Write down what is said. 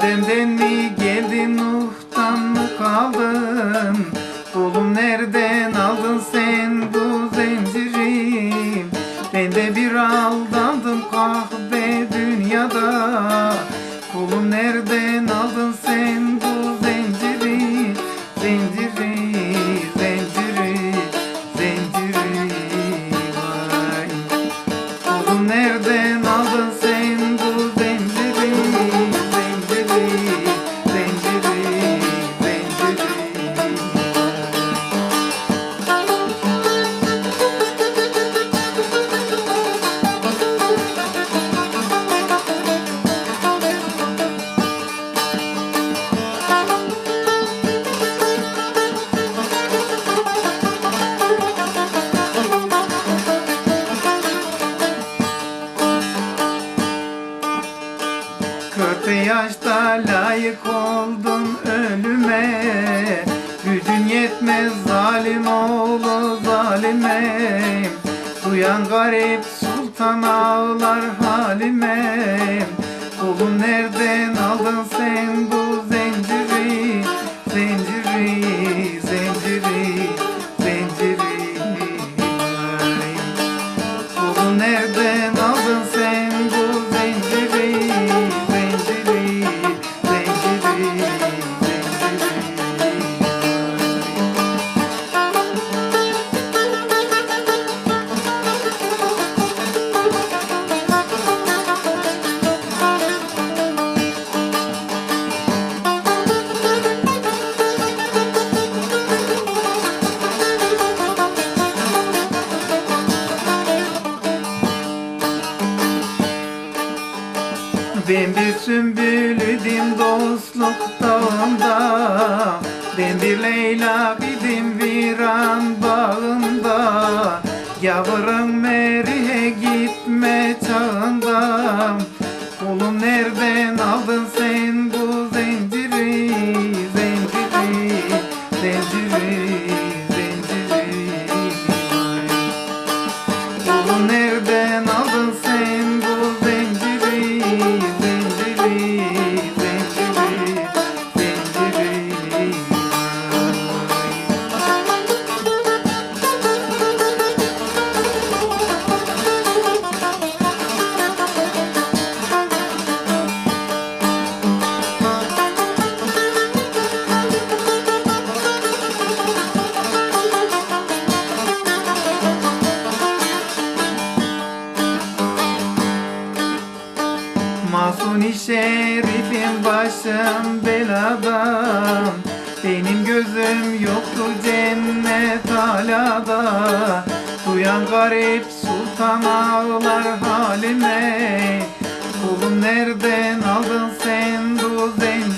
Adem'den mi geldim Nuh'tan mı kaldım Kulum nereden aldın sen bu zinciri? Ben de bir aldandım kahve dünyada. Kulum nereden aldın Körpe yaşta layık oldun ölüme. Gücün yetmez zalim oğlu zalime. Duyan garip sultan ağlar halime Ben bir sümbülüdüm dostluk dağında Ben bir leylak idim viran bağında. Yavrum Merihe gitme Ay şerifim başım belada. Benim gözüm yoktu cennet alada. Duyan garip sultan ağlar halime. Kulum nereden aldın sen bu zengin